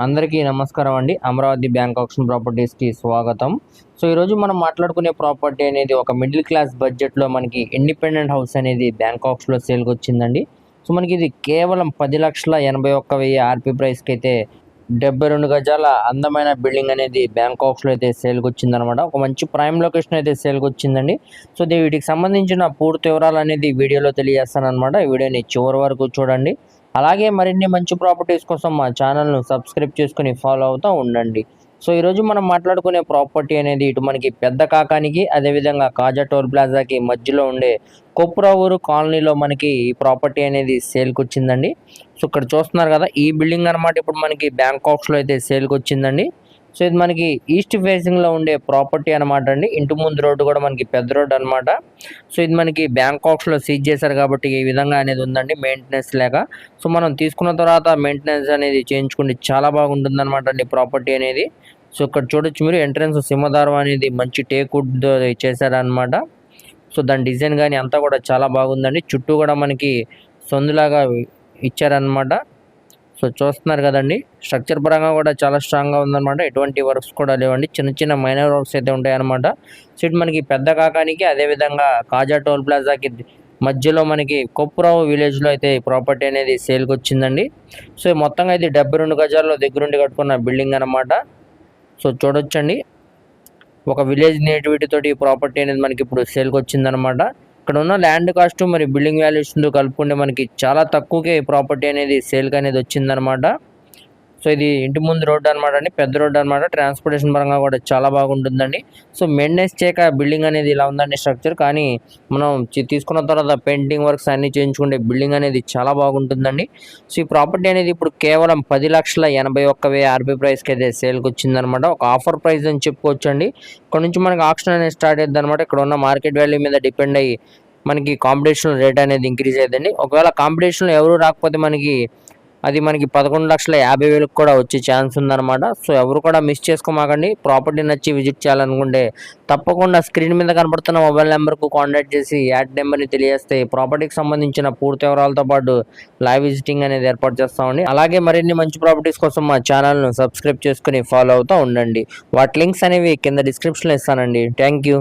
అందరికీ నమస్కారం అండి. అమరావతి బ్యాంక్ ఆప్షన్ ప్రాపర్టీస్కి స్వాగతం. సో ఈరోజు మనం మాట్లాడుకునే ప్రాపర్టీ అనేది ఒక మిడిల్ క్లాస్ బడ్జెట్లో మనకి ఇండిపెండెంట్ హౌస్ అనేది బ్యాంక్ ఆప్షన్లో సేల్కి వచ్చిందండి. సో మనకి ఇది కేవలం పది లక్షల ఎనభై ఒక్క వెయ్యి ఆర్పీ ప్రైస్కి అయితే డెబ్బై రెండు గజాల అందమైన బిల్డింగ్ అనేది బ్యాంక్ అయితే సేల్కి వచ్చిందనమాట. ఒక మంచి ప్రైమ్ లొకేషన్ అయితే సేల్కి వచ్చిందండి. సో దీ- వీటికి సంబంధించిన పూర్తి వివరాలు అనేది వీడియోలో తెలియజేస్తాను అనమాట ఈ వీడియోని చివరి వరకు చూడండి. అలాగే మరిన్ని మంచి ప్రాపర్టీస్ కోసం మా ఛానల్ను సబ్స్క్రైబ్ చేసుకుని ఫాలో అవుతూ ఉండండి. సో ఈరోజు మనం మాట్లాడుకునే ప్రాపర్టీ అనేది ఇటు మనకి పెద్ద కాకానికి అదేవిధంగా కాజా టోల్ ప్లాజాకి మధ్యలో ఉండే కొప్పురావూరు కాలనీలో మనకి ఈ ప్రాపర్టీ అనేది సేల్కి వచ్చిందండి సో ఇక్కడ చూస్తున్నారు కదా ఈ బిల్డింగ్ అనమాట ఇప్పుడు మనకి బ్యాంకాక్స్లో అయితే సేల్కి వచ్చిందండి సో ఇది మనకి ఈస్ట్ ఫేసింగ్లో ఉండే ప్రాపర్టీ అనమాట అండి. ఇంటి ముందు రోడ్డు కూడా మనకి పెద్ద రోడ్డు అనమాట సో ఇది మనకి బ్యాంకాక్స్లో సీజ్ చేశారు కాబట్టి ఈ విధంగా అనేది ఉందండి మెయింటెనెన్స్ లేక. సో మనం తీసుకున్న తర్వాత మెయింటెనెన్స్ అనేది చేయించుకుంటే చాలా బాగుంటుంది అనమాట అండి ప్రాపర్టీ అనేది. సో ఇక్కడ చూడొచ్చు మీరు ఎంట్రన్స్ సింహదారం అనేది మంచి టేక్ చేశారనమాట సో దాని డిజైన్ కానీ అంతా కూడా చాలా బాగుందండి. చుట్టూ కూడా మనకి సందులాగా ఇచ్చారనమాట సో చూస్తున్నారు కదండి. స్ట్రక్చర్ పరంగా కూడా చాలా స్ట్రాంగ్గా ఉందన్నమాట. ఎటువంటి వర్క్స్ కూడా లేవండి. చిన్న చిన్న మైనర్ వర్క్స్ అయితే ఉంటాయన్నమాట. సో ఇటు మనకి పెద్ద కాకానికి అదేవిధంగా కాజా టోల్ ప్లాజాకి మధ్యలో మనకి కొప్పురావు విలేజ్లో అయితే ప్రాపర్టీ అనేది సేల్కి వచ్చిందండి. సో మొత్తంగా ఇది డెబ్బై రెండు గజాల్లో దగ్గరుండి కట్టుకున్న బిల్డింగ్ అనమాట సో చూడొచ్చండి. ఒక విలేజ్ నేటివిటీ తోటి ప్రాపర్టీ అనేది మనకి ఇప్పుడు సేల్కి వచ్చిందనమాట ఇక్కడ ఉన్న ల్యాండ్ కాస్ట్ మరి బిల్డింగ్ వాల్యూషన్ కలుపుకుంటే మనకి చాలా తక్కువకే ఈ ప్రాపర్టీ అనేది సేల్కి అనేది వచ్చిందనమాట సో ఇది ఇంటి ముందు రోడ్డు అనమాట అండి. పెద్ద రోడ్డు అనమాట ట్రాన్స్పోర్టేషన్ పరంగా కూడా చాలా బాగుంటుందండి. సో మెయింటెనెన్స్ చేయక బిల్డింగ్ అనేది ఇలా ఉందండి స్ట్రక్చర్. కానీ మనం తీసుకున్న తర్వాత పెయింటింగ్ వర్క్స్ అన్ని చేయించుకుంటే బిల్డింగ్ అనేది చాలా బాగుంటుందండి. సో ఈ ప్రాపర్టీ అనేది ఇప్పుడు కేవలం పది లక్షల ఎనభై ఒక్క వెయ్యి ఆర్బీ ప్రైస్కి అయితే సేల్కి వచ్చిందనమాట ఒక ఆఫర్ ప్రైస్ అని చెప్పుకోవచ్చు అండి ఇక్కడ నుంచి మనకి ఆప్షన్ అనేది స్టార్ట్ అవుతుంది అనమాట ఇక్కడ ఉన్న మార్కెట్ వాల్యూ మీద డిపెండ్ అయ్యి మనకి కాంపిటీషన్ రేట్ అనేది ఇంక్రీజ్ అయ్యిందండి ఒకవేళ కాంపిటీషన్లో ఎవరు రాకపోతే మనకి అది మనకి పదకొండు లక్షల యాభై వేలకు కూడా వచ్చే ఛాన్స్ ఉందన్నమాట. సో ఎవరు కూడా మిస్ చేసుకోమాకండి. ప్రాపర్టీ నచ్చి విజిట్ చేయాలనుకుంటే తప్పకుండా స్క్రీన్ మీద కనబడుతున్న మొబైల్ నెంబర్కు కాంటాక్ట్ చేసి యాడ్ నెంబర్ని తెలియజేస్తే ప్రాపర్టీకి సంబంధించిన పూర్తి వివరాలతో పాటు లైవ్ విజిటింగ్ అనేది ఏర్పాటు చేస్తామండి. అలాగే మరిన్ని మంచి ప్రాపర్టీస్ కోసం మా ఛానల్ను సబ్స్క్రైబ్ చేసుకుని ఫాలో అవుతూ ఉండండి. వాటి లింక్స్ అనేవి కింద డిస్క్రిప్షన్లో ఇస్తానండి. Thank you